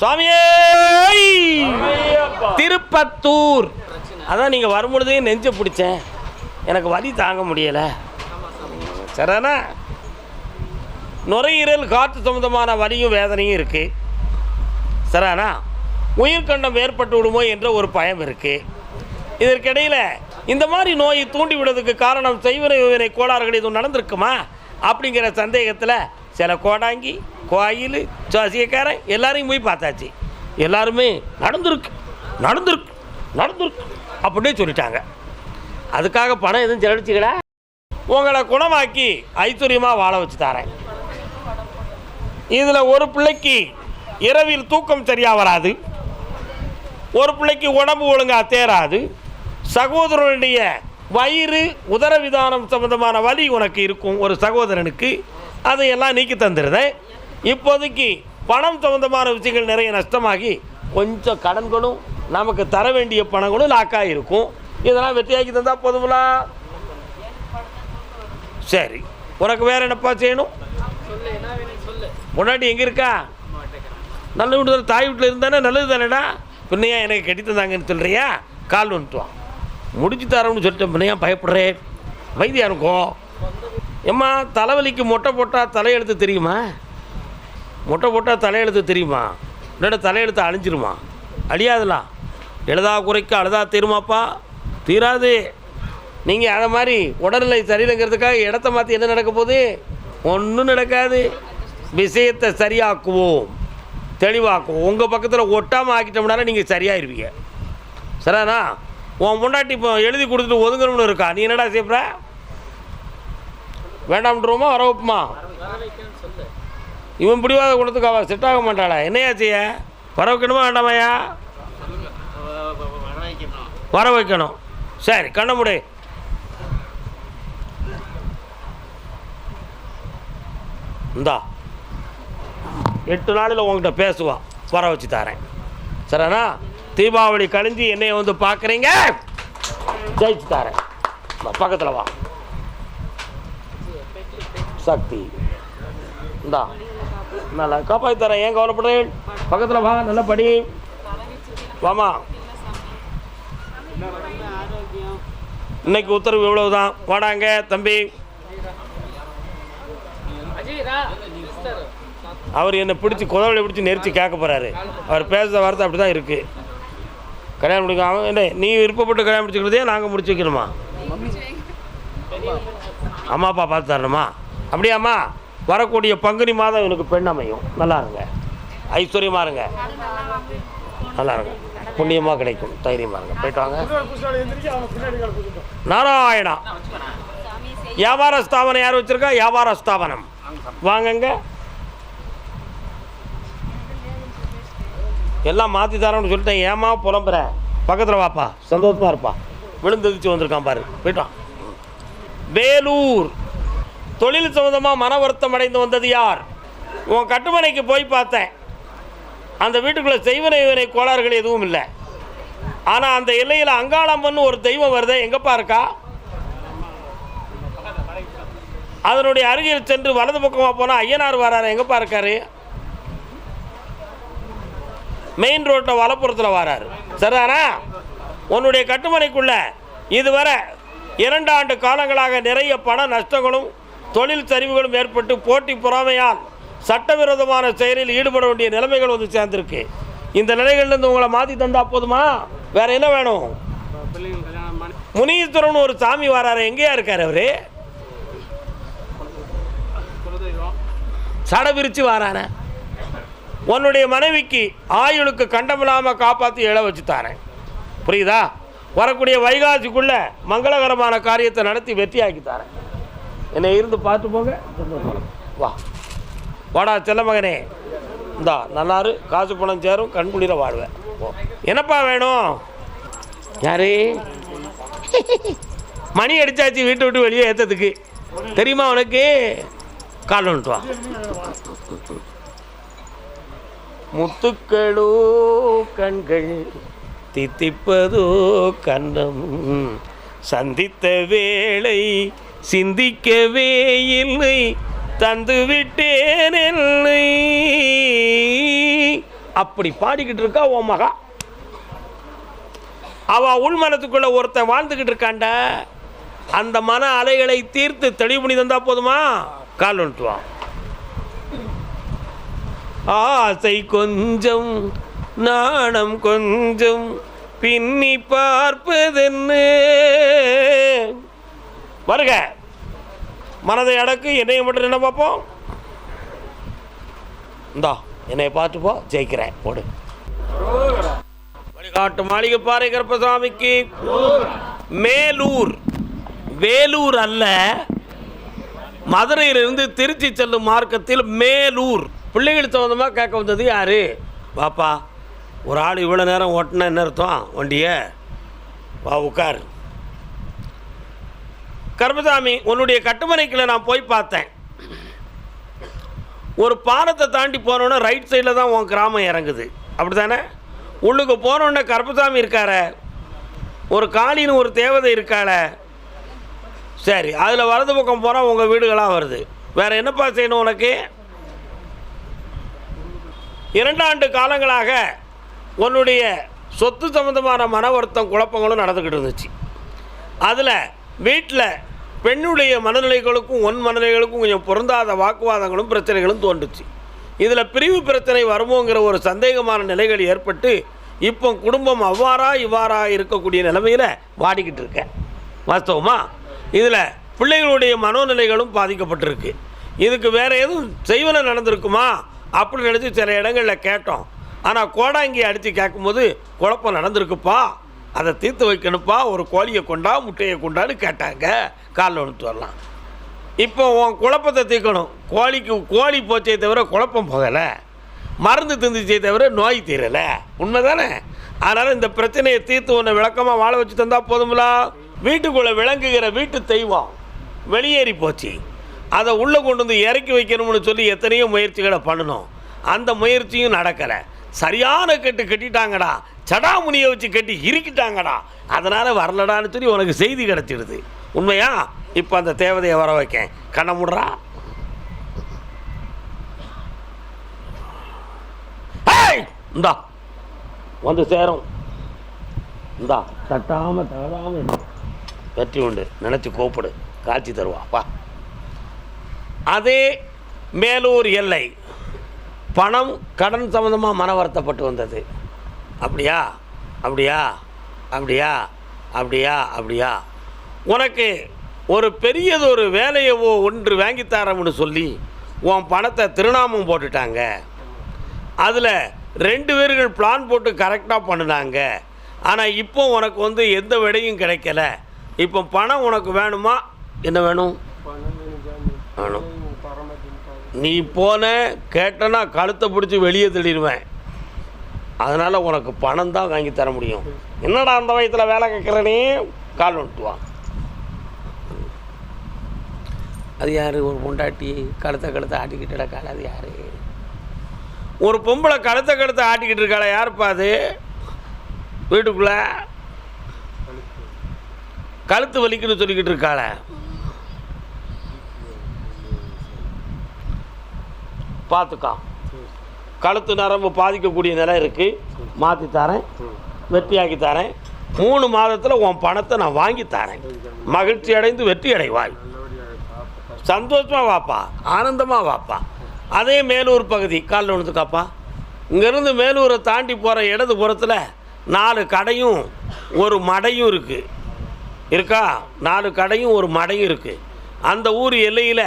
சுவாமியே! திருப்பத்தூர். அதான் நீங்கள் வரும்பொழுதே நெஞ்ச பிடிச்சேன். எனக்கு வலி தாங்க முடியலை. சரிண்ணா நுரையீரல் காற்று சம்பந்தமான வலியும் வேதனையும் இருக்குது சரிண்ணா உயிர்கண்டம் ஏற்பட்டு விடுமோ என்ற ஒரு பயம் இருக்குது இதற்கிடையில் இந்த மாதிரி நோயை தூண்டி விடுறதுக்கு காரணம் செய்வனை கோளாறுகள் எதுவும் நடந்திருக்குமா? அப்படிங்கிற சந்தேகத்தில் சில கோடாங்கி கோயில் ஜோசியக்காரன் எல்லாரையும் போய் பார்த்தாச்சு. எல்லாருமே நடந்திருக்கு நடந்திருக்கு நடந்திருக்கு அப்படின்னே சொல்லிட்டாங்க. அதுக்காக பணம் எதுவும் செலவழிச்சிக்கல. உங்களை குணமாக்கி ஐஸ்வர்யமாக வாழ வச்சு தரேன். இதில் ஒரு பிள்ளைக்கு இரவில் தூக்கம் சரியாக வராது. ஒரு பிள்ளைக்கு உடம்பு ஒழுங்காக தேராது. சகோதரனுடைய வயிறு உதரவிதானம் சம்பந்தமான வலி உனக்கு இருக்கும். ஒரு சகோதரனுக்கு அதையெல்லாம் நீக்கி தந்துடுறேன் இப்போதைக்கு பணம் சம்மந்தமான விஷயங்கள் நிறைய நஷ்டமாகி கொஞ்சம் கடன்களும் நமக்கு தர வேண்டிய பணங்களும் லாக்காக இருக்கும் இதெல்லாம் வெற்றியாக்கி தந்தால் போதுங்களா? சரி. உனக்கு வேறு என்னப்பா செய்யணும்? முன்னாடி எங்கே இருக்கா? நல்ல வீட்டு தாய் வீட்டில் இருந்தானே நல்லது தானேடா? பின்னையா எனக்கு கட்டி தந்தாங்கன்னு சொல்கிறியா கால் வந்துட்டுவான் முடிச்சு தரோம்னு சொல்லிட்டு பின்னையா பயப்படுறேன் வைத்தியம் இருக்கும் ஏம்மா தலைவலிக்கு மொட்டை போட்டால் தலையெழுத்து தெரியுமா? மொட்டை போட்டால் தலையெழுத்து தெரியுமா? இல்லாட்ட தலையெழுத்து அழிஞ்சிருமா? அழியாதுலாம் எழுதா குறைக்க அழுதா தீருமாப்பா? தீராது. நீங்கள் அதை மாதிரி உடல்நிலை சரியில்லைங்கிறதுக்காக இடத்த மாற்றி என்ன நடக்க போகுது? ஒன்றும் நடக்காது. விஷயத்தை சரியாக்குவோம். தெளிவாக்குவோம். உங்கள் பக்கத்தில் ஒட்டாமல் ஆக்கிட்டோம்னால நீங்கள் சரியாயிருவீங்க. சரிண்ணா உன் முன்னாட்டி இப்போ எழுதி கொடுத்துட்டு ஒதுங்கணும்னு இருக்கா? நீ என்னடா செய்யற வேண்டாம்ன்றோமா வர வைப்புமா இவன் பிடிவாத குணத்துக்கு அவள் செட் ஆக மாட்டாளா? என்னையா செய்ய? வர வைக்கணுமா வேண்டாமையா? வர வைக்கணும் சரி கண்ண முடி. இந்தா. எட்டு நாளில் உங்ககிட்ட பேசுவான் வர வச்சு தரேன். சரிண்ணா தீபாவளி கழிஞ்சு என்னைய வந்து பார்க்குறீங்க ஜெயிச்சு தரேன். பக்கத்தில் வா. சக்தி. இந்தா நல்லா காப்பாற்றி தரேன். ஏன் கவலைப்படுறேன்? பக்கத்தில் வா நல்லா படி வாமா. இன்னைக்கு உத்தரவு இவ்வளவுதான் வாடாங்க தம்பி. அவர் என்னை பிடிச்சி குதவளை பிடிச்சி நெரிச்சு கேட்க போகிறாரு அவர் பேசுகிற வார்த்தை அப்படி தான் இருக்குது கல்யாணம் முடிக்க அவன் என்ன நீ விருப்பப்பட்டு கல்யாணம் முடிச்சுக்கிறதே நாங்கள் முடிச்சு வைக்கணுமா அம்மா அப்பா பார்த்து தரணுமா? அப்படியாம்மா? வரக்கூடிய பங்குனி மாதம் இவனுக்கு பெண் அமையும். நல்லா இருங்க. ஐஸ்வர்யமாக இருங்க. நல்லா இருங்க. புண்ணியமாக கிடைக்கும். தைரியமாக இருங்க. போயிட்டு வாங்க. நாராயணா. வியாபார ஸ்தாபனம் யார் வச்சிருக்கா? வியாபார ஸ்தாபனம். வாங்கங்க. எல்லாம் மாற்றி தரோம்னு சொல்லிட்டேன். ஏமா புலம்புற? பக்கத்தில் வாப்பா. சந்தோஷமா இருப்பா. விழுந்ததிச்சு வந்திருக்கான் பாரு. போயிட்டான் வேலூர். தொழில் சம்மந்தமாக மன வருத்தம் அடைந்து வந்தது யார்? உன் கட்டுமனைக்கு போய் பார்த்தேன். அந்த வீட்டுக்குள்ளே செய்வனை வினை கோளாறுகள் எதுவும் இல்லை. ஆனால் அந்த எல்லையில் அங்காளம்மன்னு ஒரு தெய்வம் வருதே எங்கப்பா இருக்கா? அதனுடைய அருகில் சென்று வலது பக்கமாக போனால் ஐயனார் வராரு எங்கப்பா இருக்காரு? மெயின் ரோட்டில் வலப்புறத்தில் வராரு. சரிதானா? உன்னுடைய கட்டுமனைக்குள்ள இதுவரை இரண்டு ஆண்டு காலங்களாக நிறைய பண நஷ்டங்களும் தொழில் சரிவுகளும் ஏற்பட்டு போட்டி பொறாமையால் சட்டவிரோதமான செயலில் ஈடுபட வேண்டிய நிலைமைகள் வந்து சேர்ந்திருக்கு. இந்த நிலைகள்லேருந்து உங்களை மாற்றி தந்தால் போதுமா? வேற என்ன வேணும்? முனீஸ்வரன் ஒரு சாமி வராரு. எங்கேயா இருக்கார் அவரு? சட விரிச்சு வாரான உன்னுடைய மனைவிக்கு ஆயுளுக்கு கண்டமில்லாமல் காப்பாற்றி எழ வச்சு தாரேன். புரியுதா? வரக்கூடிய வைகாசிக்குள்ளே மங்களகரமான காரியத்தை நடத்தி வெற்றியாக்கி தரேன். என்னை இருந்து பார்த்து போங்க. வா. வாடா செல்ல மகனே. இந்தா நல்லாரு காசு பணம் சேரும் கண்குளிர வாழ்வேன். என்னப்பா வேணும்? யாரு? மணி அடித்தாச்சு வீட்டை விட்டு வெளியே ஏற்றதுக்கு தெரியுமா உனக்கு? கால் வந்துட்டு வா. முத்துக்களோ கண்கள் தித்திப்பதோ கண்ணம். சந்தித்த வேளை சிந்திக்கவே இல்லை தந்துவிட்டேன் என்னை அப்படி பாடிக்கிட்டு இருக்கா உன் மகா. அவ உள்மனத்துக்குள்ள ஒருத்தன் வாழ்ந்துக்கிட்டு இருக்காண்ட அந்த மன அலைகளை தீர்த்து தெளிவு பண்ணி தந்தா போதுமா? கால் வந்துட்டுவான் ஆசை கொஞ்சம் நாணம் கொஞ்சம் பின்னி பார்ப்பதென்ன? வருக. மனதை அடக்கு என்னையை மட்டும் என்ன பார்ப்போம்? இந்தா என்னை பார்த்து போ ஜெயிக்கிறேன் போடு வழிகாட்டு மாளிகை பாறை கருப்பசாமிக்கு. மேலூர் வேலூர் அல்ல மதுரையிலிருந்து திருச்சி செல்லும் மார்க்கத்தில் மேலூர். பிள்ளைகள் சம்மந்தமாக கேட்க வந்தது யாரு? பாப்பா ஒரு ஆள் இவ்வளோ நேரம் ஓட்டினா என்ன அர்த்தம்? வண்டியை வா உட்கார். கருப்பசாமி உன்னுடைய கட்டுமனைக்குள்ள நான் போய் பார்த்தேன். ஒரு பாலத்தை தாண்டி போனோன்னா ரைட் சைடில் தான் உன் கிராமம் இறங்குது. அப்படி தானே உள்ளுக்கு போனோன்னே கருப்பசாமி இருக்கார. ஒரு காளின்னு ஒரு தேவதை இருக்காள. சரி அதில் வலது பக்கம் போனால் உங்கள் வீடுகளாக வருது. வேறு என்னப்பா செய்யணும் உனக்கு? இரண்டாண்டு காலங்களாக உன்னுடைய சொத்து சம்பந்தமான மன வருத்தம் குழப்பங்களும் நடந்துக்கிட்டு இருந்துச்சு. அதில் வீட்டில் பெண்ணுடைய மனநிலைகளுக்கும் ஒன் மனநிலைகளுக்கும் கொஞ்சம் பொருந்தாத வாக்குவாதங்களும் பிரச்சனைகளும் தோன்றுச்சு. இதில் பிரிவு பிரச்சனை வருமோங்கிற ஒரு சந்தேகமான நிலைகள் ஏற்பட்டு இப்போ குடும்பம் அவ்வாறா இவ்வாறா இருக்கக்கூடிய நிலைமையில் வாடிக்கிட்டு இருக்கேன். வாஸ்தவமா? இதில் பிள்ளைகளுடைய மனோநிலைகளும் பாதிக்கப்பட்டிருக்கு. இதுக்கு வேறு எதுவும் செய்வன நடந்திருக்குமா? அப்படி நினச்சி சில இடங்களில் கேட்டோம். ஆனால் கோடாங்கி அடித்து கேட்கும்போது குழப்பம் நடந்திருக்குப்பா? அதை தீர்த்து வைக்கணுப்பா ஒரு கோழியை கொண்டா முட்டையை கொண்டான்னு கேட்டாங்க. காலில் ஒன்று வரலாம். இப்போ உன் குழப்பத்தை தீர்க்கணும். கோழிக்கு கோழி போச்சே தவிர குழப்பம் போகலை. மருந்து திந்துச்சே தவிர நோய் தீரலை. உண்மை தானே அதனால் இந்த பிரச்சனையை தீர்த்து உன்னை விளக்கமாக வாழ வச்சு தந்தால் போதுங்களா வீட்டுக்குள்ளே விளங்குகிற வீட்டு தெய்வம் வெளியேறி போச்சு. அதை உள்ளே கொண்டு வந்து இறக்கி வைக்கணும்னு சொல்லி எத்தனையோ முயற்சிகளை பண்ணணும். அந்த முயற்சியும் நடக்கலை. சரியான கெட்டு கட்டிட்டாங்கடா. சடாமுனியை வச்சு கட்டி இறுக்கிட்டாங்கடா. அதனால் வரலடான்னு சொல்லி உனக்கு செய்தி கிடச்சிடுது உண்மையா? இப்போ அந்த தேவதையை வர வைக்கேன். கண்ண முடுறா! இந்தா. வந்து சேரும். இந்தா. தட்டாம தவறாம. வெற்றி உண்டு. நினச்சி கூப்பிடு. காட்சி தருவா. வா. அதே மேலூர் எல்லை. பணம் கடன் சம்மந்தமாக மன வருத்தப்பட்டு வந்தது. அப்படியா? அப்படியா? அப்படியா? அப்படியா? அப்படியா? உனக்கு ஒரு பெரியதொரு வேலையவோ ஒன்று வாங்கித்தாரம்னு சொல்லி உன் பணத்தை திருநாமம் போட்டுட்டாங்க. அதில் ரெண்டு பேர்கள் பிளான் போட்டு கரெக்டாக பண்ணினாங்க. ஆனால் இப்போ உனக்கு வந்து எந்த விடையும் கிடைக்கல. இப்போ பணம் உனக்கு வேணுமா? என்ன வேணும்? வேணும். நீ போன கேட்டனா கழுத்தை பிடிச்சி வெளியே தள்ளிடுவேன் அதனால் உனக்கு பணம் தான் வாங்கி தர முடியும். என்னடா அந்த வயத்தில் வேலை கேட்குறனே கால் விட்டுவான் அது யார்? ஒரு பொண்டாட்டி கழுத்தை கழுத்தை ஆட்டிக்கிட்டு இருக்காள் அது யார்? ஒரு பொம்பளை கழுத்தை கழுத்தை ஆட்டிக்கிட்டு இருக்காள யாருப்பா அது? வீட்டுக்குள்ள? கழுத்து வலிக்குன்னு சொல்லிக்கிட்டு இருக்காள. பார்த்துக்கான் கழுத்து நரம்பு பாதிக்கக்கூடிய நிலை இருக்குது மாற்றி தரேன். வெற்றியாக்கி தரேன். மூணு மாதத்தில் உன் பணத்தை நான் வாங்கி தரேன். மகிழ்ச்சி அடைந்து வெற்றி அடைவாய். சந்தோஷமாக வாப்பா. ஆனந்தமாக வாப்பா. அதே மேலூர் பகுதி காலில் ஒன்றுக்காப்பா இங்கேருந்து மேலூரை தாண்டி போகிற இடது புறத்தில் நாலு கடையும் ஒரு மடையும் இருக்குது இருக்கா? நாலு கடையும் ஒரு மடையும் இருக்குது அந்த ஊர் எல்லையில்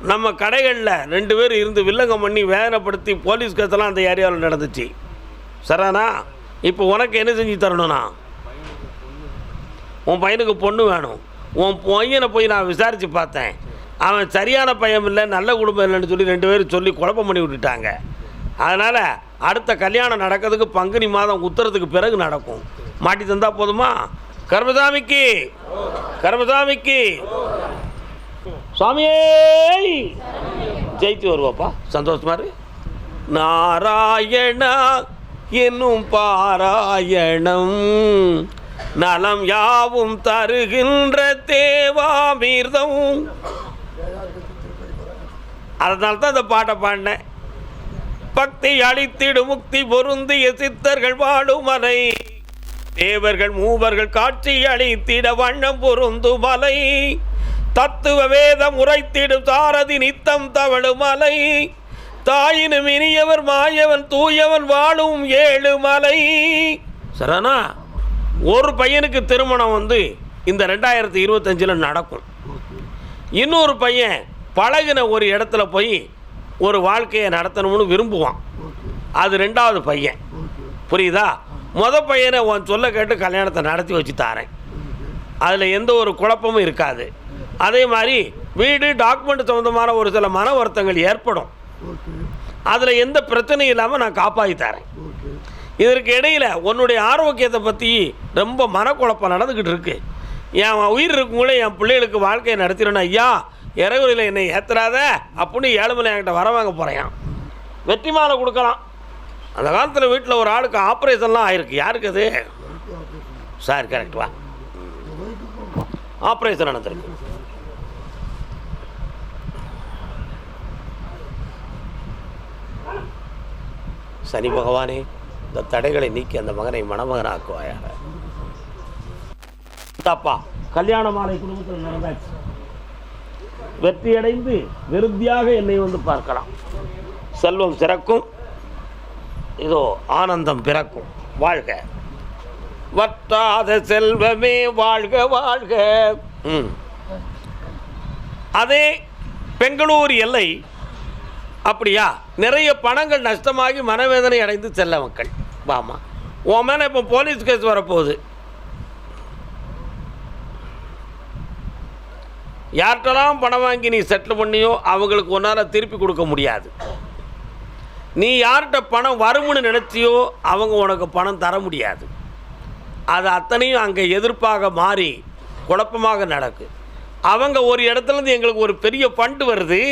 நம்ம கடைகளில் ரெண்டு பேர் இருந்து வில்லங்கம் பண்ணி வேதனைப்படுத்தி போலீஸ் கேஸெல்லாம் அந்த ஏரியாவில் நடந்துச்சு. சரானா இப்போ உனக்கு என்ன செஞ்சு தரணும்னா? உன் பையனுக்கு பொண்ணு வேணும். உன் பையனை போய் நான் விசாரித்து பார்த்தேன். அவன் சரியான பையன் இல்லை நல்ல குடும்பம் இல்லைன்னு சொல்லி ரெண்டு பேரும் சொல்லி குழப்பம் பண்ணி விட்டுட்டாங்க. அதனால் அடுத்த கல்யாணம் நடக்கிறதுக்கு பங்குனி மாதம் உத்தரத்துக்கு பிறகு நடக்கும். மாட்டி தந்தால் போதுமா? கர்மசாமிக்கு! கர்மசாமிக்கு! சுவாமியே! ஜெயித்து வருவாப்பா. சந்தோஷமா இரு. நாராயணா என்னும் பாராயணம் நலம் யாவும் தருகின்ற தேவாமிர்தம். அதனால தான் அந்த பாட்டை பாடினேன். பக்தி அழித்திடு முக்தி பொருந்திய சித்தர்கள் வாழும் மலை. தேவர்கள் மூவர்கள் காட்சி அளித்திட வண்ணம் பொருந்து மலை. தத்துவ வேதம் உரைத்திடும் சாரதி நித்தம் தவழும் மலை. தாயினும் இனியவர் மாயவன் தூயவன் வாழும் ஏழு மலை. சரணா ஒரு பையனுக்கு திருமணம் வந்து இந்த ரெண்டாயிரத்தி இருபத்தஞ்சில் நடக்கும். இன்னொரு பையன் பழகின ஒரு இடத்துல போய் ஒரு வாழ்க்கையை நடத்தணும்னு விரும்புவான். அது ரெண்டாவது பையன். புரியுதா? முத பையனை உன் சொல்ல கேட்டு கல்யாணத்தை நடத்தி வச்சு தாரேன். அதில் எந்த ஒரு குழப்பமும் இருக்காது. அதே மாதிரி வீடு டாக்குமெண்ட் சம்மந்தமான ஒரு சில மன வருத்தங்கள் ஏற்படும். அதில் எந்த பிரச்சனையும் இல்லாமல் நான் காப்பாற்றி தரேன். இதற்கு இடையில் உன்னுடைய ஆரோக்கியத்தை பற்றி ரொம்ப மனக்குழப்பம் நடந்துக்கிட்டு இருக்கு. என் உயிர் இருக்குங்களே என் பிள்ளைகளுக்கு வாழ்க்கையை நடத்திடணும் ஐயா இறகுறையில் என்னை ஏற்றுறாத அப்படின்னு ஏழுமலை என்கிட்ட வர வாங்க போகிறேன் வெற்றி மாலை கொடுக்கலாம். அந்த காலத்தில் வீட்டில் ஒரு ஆளுக்கு ஆப்ரேஷன்லாம் ஆயிருக்கு. யாருக்கு அது? சார் கரெக்ட் வா. ஆப்ரேஷன் நடந்திருக்கு. சனி பகவானே இந்த தடைகளை நீக்கி அந்த மகனை மணமகனாக்குவாயாக. தாப்பா கல்யாண மாலை குடும்பத்தில் நடந்தாச்சு. வெற்றியடைந்து விருத்தியாக என்னை வந்து பார்க்கலாம். செல்வம் சிறக்கும். இதோ ஆனந்தம் பிறக்கும். வாழ்க. வற்றாத செல்வமே வாழ்க வாழ்க. அதே பெங்களூர் எல்லை அப்படியா? நிறைய பணங்கள் நஷ்டமாகி மனவேதனை அடைந்து செல்ல மக்கள். வாமா. உன் மேலே இப்போ போலீஸ் கேஸ் வரப்போகுது. யார்கிட்டலாம் பணம் வாங்கி நீ செட்டில் பண்ணியோ அவங்களுக்கு ஒன்றால் திருப்பி கொடுக்க முடியாது. நீ யார்கிட்ட பணம் வரும்னு நினச்சியோ அவங்க உனக்கு பணம் தர முடியாது. அது அத்தனையும் அங்கே எதிர்ப்பாக மாறி குழப்பமாக நடக்கு. அவங்க ஒரு இடத்துலேருந்து எங்களுக்கு ஒரு பெரிய ஃபண்டு வருது.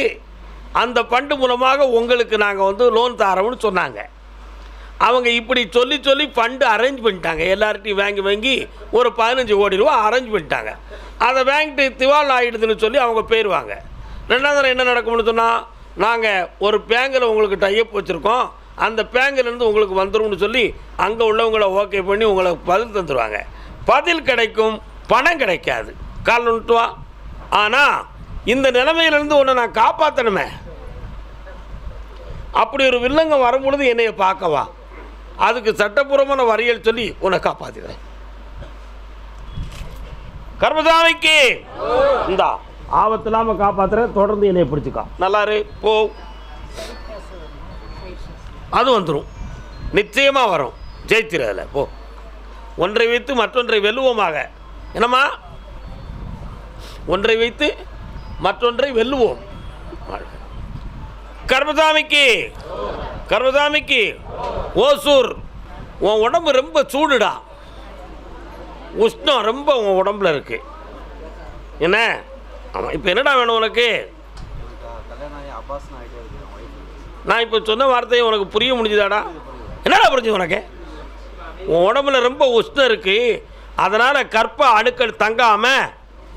அந்த ஃபண்டு மூலமாக உங்களுக்கு நாங்கள் வந்து லோன் தரோம்னு சொன்னாங்க. அவங்க இப்படி சொல்லி சொல்லி ஃபண்டு அரேஞ்ச் பண்ணிட்டாங்க. எல்லார்ட்டையும் வாங்கி வாங்கி ஒரு பதினஞ்சு கோடி ரூபா அரேஞ்ச் பண்ணிட்டாங்க. அதை வாங்கிட்டு திவால் ஆகிடுதுன்னு சொல்லி அவங்க போயிடுவாங்க ரெண்டாவது என்ன நடக்கும்னு சொன்னால் நாங்கள் ஒரு பேங்கில் உங்களுக்கு டைப் வச்சுருக்கோம். அந்த பேங்கிலேருந்து உங்களுக்கு வந்துரும்னு சொல்லி அங்கே உள்ளவங்கள ஓகே பண்ணி உங்களுக்கு பதில் தந்துடுவாங்க பதில் கிடைக்கும் பணம் கிடைக்காது. கால் நுட்டுவான் ஆனால் இந்த நிலைமையிலேருந்து உன்னை நான் காப்பாற்றணுமே அப்படி ஒரு வில்லங்கம் வரும்பொழுது என்னைய பார்க்கவா? அதுக்கு சட்டப்பூர்வமான வரியல் சொல்லி உன்னை காப்பாற்றுகிறேன் கர்மசாமிக்கு இந்தா ஆபத்து இல்லாமல் காப்பாற்றுறேன் தொடர்ந்து என்னைய பிடிச்சிக்கா. நல்லாரு போ. அது வந்துடும் நிச்சயமாக வரும். ஜெயிச்சிரு போ. ஒன்றை வைத்து மற்றொன்றை வெல்லுவோமாக. என்னம்மா? ஒன்றை வைத்து மற்றொன்றை வெல்லுவோம். கர்மசாமிக்கு கர்மசாமிக்கு ஓசூர் உன் உடம்பு ரொம்ப சூடுடா. உஷ்ணம் ரொம்ப உன் உடம்புல இருக்கு. என்ன? ஆமாம் இப்போ என்னடா வேணும் உனக்கு? நான் இப்போ சொன்ன வார்த்தையை உனக்கு புரிய முடிஞ்சுதாடா? என்னடா புரிஞ்சு உனக்கு? உன் உடம்புல ரொம்ப உஷ்ணம் இருக்கு. அதனால் கற்ப அணுக்கள் தங்காமல்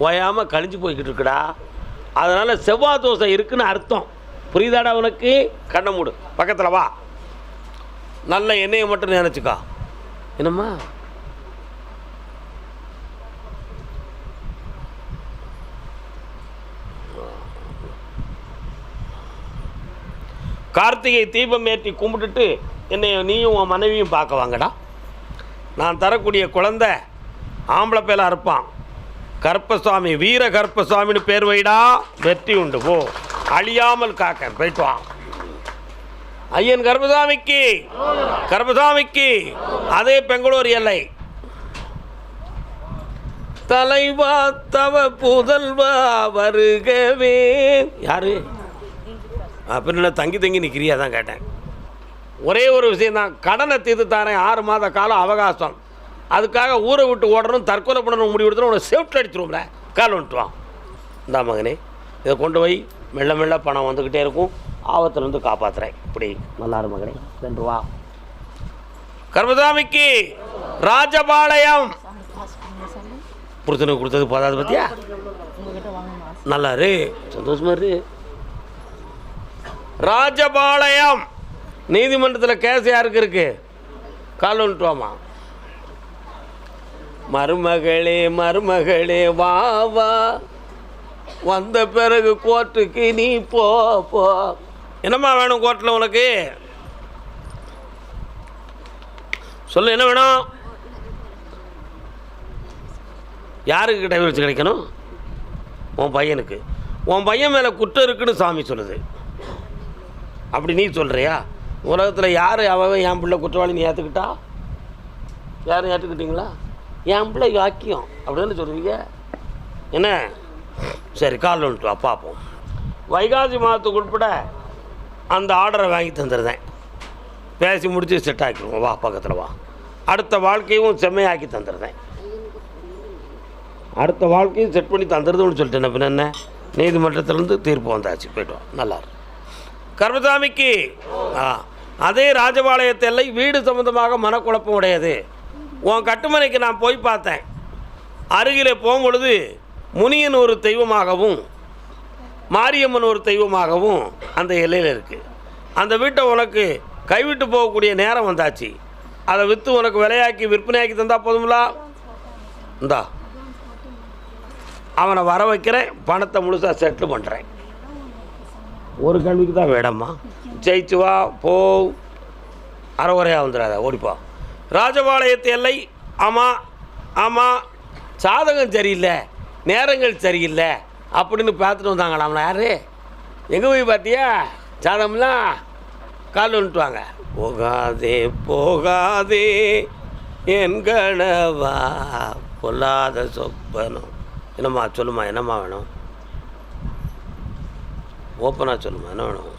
ஓயாமல் கழிஞ்சு போய்கிட்டு இருக்குடா. அதனால் செவ்வாய் தோசை இருக்குன்னு அர்த்தம். புரியுதாடா உனக்கு? கண்ணை மூடு. பக்கத்தில் வா. நல்ல எண்ணெயை மட்டும் நினச்சிக்கோ. என்னம்மா? கார்த்திகை தீபம் ஏற்றி கும்பிட்டுட்டு என்னை நீயும் உன் மனைவியும் பார்க்க வாங்கடா. நான் தரக்கூடிய குழந்தை ஆம்பளை பேலாக இருப்பான். கருப்பசாமி வீர கருப்பசாமின்னு பேர் வைடா வெற்றி உண்டு போ. அழியாமல் காக்க போயிட்டு வா. ஐயன் கர்பசாமிக்கு கர்பசாமிக்கு அதே பெங்களூர் எல்லை. தலைவா தவ புதல்வா வருகவே. யாரு? அப்படின்னு தங்கி தங்கி நிற்கிறியா தான் கேட்டேன். ஒரே ஒரு விஷயம் தான் கடனை தீர்த்து தரேன் ஆறு மாத காலம் அவகாசம். அதுக்காக ஊரை விட்டு ஓடணும் தற்கொலை பண்ணணும் முடிவு எடுத்தணும் உன்னை சேஃப்ட் அடிச்சிருவோம்ல. கால் வந்துட்டுவான் இந்தா மகனே இதை கொண்டு போய் மெல்ல மெல்ல பணம் வந்துக்கிட்டே இருக்கும். ஆபத்துலேருந்து காப்பாற்றுறேன் இப்படி நல்லாரு மகனே சென்று வா. கர்மசாமிக்கு ராஜபாளையம். புருஷனுக்கு கொடுத்தது போதாது பத்தியா? நல்லா இரு சந்தோஷமா இரு. ராஜபாளையம். நீதிமன்றத்தில் கேஸ் யாருக்கு இருக்கு? கால் வந்துட்டு வாமா மருமகளே மருமகளே வா வா. வந்த பிறகு கோர்ட்டுக்கு நீ போ போ. என்னம்மா வேணும் கோர்ட்டில் உனக்கு? சொல்லு என்ன வேணும்? யாருக்கு டைவர்ஸ் கிடைக்கணும் உன் பையனுக்கு. உன் பையன் மேலே குற்றம் இருக்குன்னு சாமி சொல்லுது. அப்படி நீ சொல்கிறியா உலகத்தில் யார் அவன் என் பிள்ளை குற்றவாளி நீ ஏற்றுக்கிட்டா யாரும் ஏற்றுக்கிட்டீங்களா என் பிள்ளை வாக்கியம். அப்படின்னு சொல்லுவீங்க என்ன? சரி கால் வந்துட்டு வா பார்ப்போம் வைகாசி மாதத்துக்கு உட்பட அந்த ஆர்டரை வாங்கி தந்துடுறேன் பேசி முடித்து செட் ஆக்கிடுவோம். வா பக்கத்தில் வா. அடுத்த வாழ்க்கையும் செம்மையாக்கி தந்துடுறேன் அடுத்த வாழ்க்கையும் செட் பண்ணி தந்துடுதுன்னு சொல்லிட்டேன். பின்ன என்ன? நீதிமன்றத்திலேருந்து தீர்ப்பு வந்தாச்சு. போய்ட்டோம் நல்லா இருக்கு. கர்மசாமிக்கு ஆ அதே ராஜபாளையத்தை எல்லை வீடு சம்பந்தமாக மனக்குழப்பம் உடையது. உன் கட்டுமனைக்கு நான் போய் பார்த்தேன். அருகிலே போகும்பொழுது முனியன் ஒரு தெய்வமாகவும் மாரியம்மன் ஒரு தெய்வமாகவும் அந்த எல்லையில் இருக்குது அந்த வீட்டை உனக்கு கைவிட்டு போகக்கூடிய நேரம் வந்தாச்சு. அதை விற்று உனக்கு விலையாக்கி விற்பனையாக்கி தந்தால் போதுங்களா இந்தா அவனை வர வைக்கிறேன் பணத்தை முழுசாக செட்டில் பண்ணுறேன் ஒரு கல்விக்கு தான் வேடம்மா. ஜெயிச்சு வா போ. குறையாக வந்துடாத ஓடிப்பா. ராஜபாளையத்து எல்லை ஆமாம் ஆமாம் சாதகம் சரியில்லை நேரங்கள் சரியில்லை அப்படின்னு பார்த்துட்டு வந்தாங்களா யார்? எங்கே போய் பார்த்தியா? சாதம்லாம் கால் வந்துட்டுவாங்க போகாதே போகாதே என் கணவா பொல்லாத சொப்பனும். என்னம்மா சொல்லுமா என்னம்மா வேணும்? ஓப்பனாக சொல்லுமா என்ன வேணும்?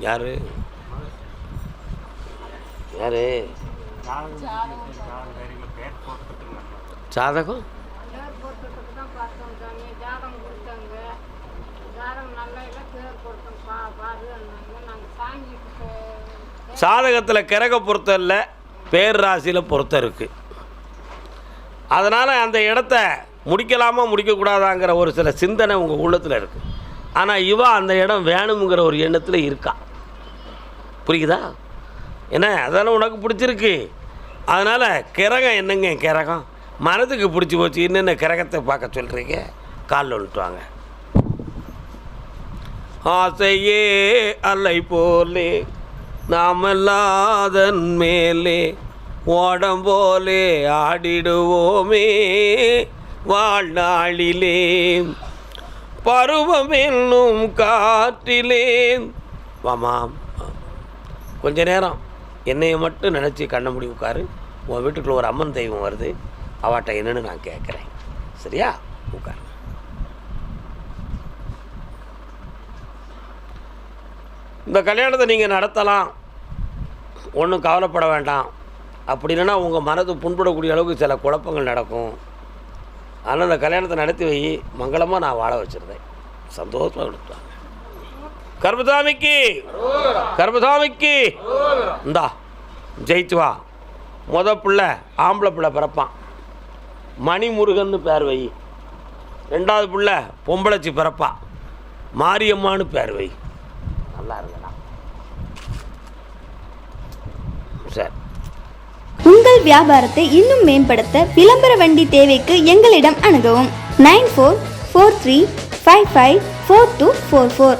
யார் யாரு சாதகம் பேர் போட்டுட்டு தான் பார்த்தோம் சாமி ஜாதகம் கொடுத்தாங்க ஜாதகம் நல்லா இல்லை பேர் கொடுத்தோம் பா பாருன்னாங்க யார்? சாதகம் சாதகத்தில் கிரக பொருத்தம் இல்லை பேர் ராசியில் பொருத்தம் இருக்குது அதனால் அந்த இடத்த முடிக்கலாமா முடிக்கக்கூடாதாங்கிற ஒரு சில சிந்தனை உங்கள் உள்ளத்தில் இருக்குது ஆனால் இவா அந்த இடம் வேணுங்கிற ஒரு எண்ணத்தில் இருக்கா? புரியுதா? என்ன அதானே உனக்கு பிடிச்சிருக்கு? அதனால் கிரகம் என்னங்க கிரகம்? மனதுக்கு பிடிச்சி போச்சு என்னென்ன கிரகத்தை பார்க்க சொல்கிறீங்க காலில் வந்துட்டு வாங்க. ஆசையே அலை போலே நாமல்லாதன் மேலே ஓடம்போலே ஆடிடுவோமே வாழ்நாளிலே. பருவம் என்னும் காற்றிலே வாமாம். கொஞ்ச நேரம். என்னையை மட்டும் நினச்சி கண்ண முடி உட்காரு. உன் வீட்டுக்குள்ளே ஒரு அம்மன் தெய்வம் வருது. அவாட்ட என்னன்னு நான் கேட்குறேன் சரியா? உட்காரு. இந்த கல்யாணத்தை நீங்கள் நடத்தலாம். ஒன்றும் கவலைப்பட வேண்டாம். அப்படி இல்லைன்னா உங்கள் மனது புண்படக்கூடிய அளவுக்கு சில குழப்பங்கள் நடக்கும். ஆனால் இந்த கல்யாணத்தை நடத்தி வை. மங்களமாக நான் வாழ வச்சுருந்தேன். சந்தோஷமாக கொடுத்தாங்க கர்மசாமிக்கு. கர்மசாமிக்கு. இந்தா ஜெயிச்சு வா. முத பிள்ளை ஆம்பளை பிள்ளை பிறப்பான். மணிமுருகன் பேர் வை. ரெண்டாவது பிள்ளை பொம்பளைச்சி பிறப்பா. மாரியம்மான்னு பேர் வை. நல்லா இருக்கலாம் சரி. உங்கள் வியாபாரத்தை இன்னும் மேம்படுத்த விளம்பர வண்டி தேவைக்கு எங்களிடம் அணுகவும். Nine four four three five five four two four four.